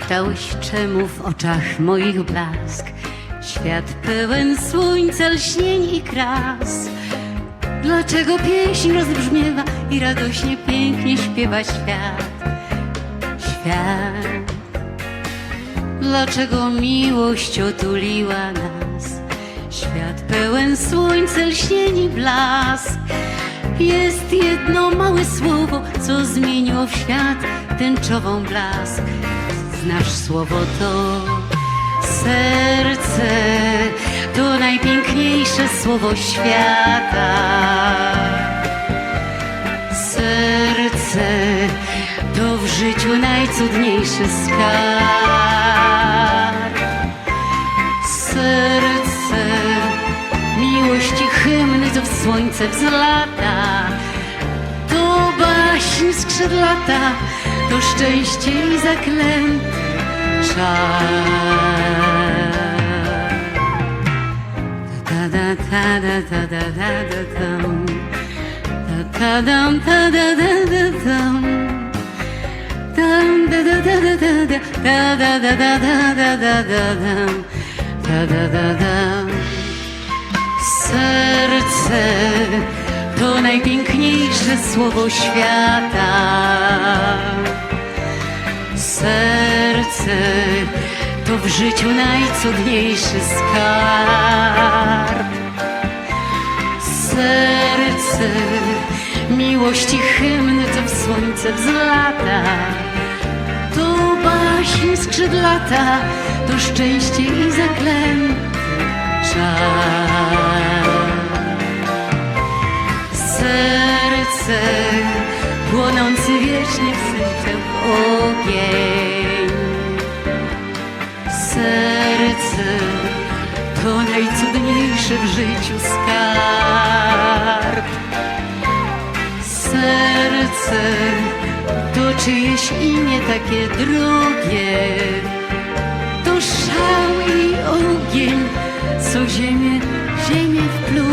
Pytałeś, czemu w oczach moich blask Świat pełen słońca, lśnień i kras? Dlaczego pieśń rozbrzmiewa i radośnie pięknie śpiewa świat? Świat. Dlaczego miłość otuliła nas? Świat pełen słońca, lśnień i blask. Jest jedno małe słowo, co zmieniło w świat tęczową blask Znasz słowo to serce To najpiękniejsze słowo świata. Serce to w życiu najcudniejszy skarb. Serce miłości hymny, co w słońce wzlata. To baśń skrzydlata, to szczęście i zaklęty czar Ta da ta da ta da da da dam Ta ta dam ta da da da dam Dam da da da da da da da da da da Serce to najpiękniejsze słowo świata Serce to w życiu najcudniejszy skarb. Serce miłości hymny, co w słońce wzlata. To baśń skrzydlata, to szczęście i zaklęty czar Serce płonący wiecznie w ogień Serce to najcudniejszy w życiu skarb. Serce to czyjeś imię takie drogie. To szał i ogień, co ziemię, ziemię w zwarł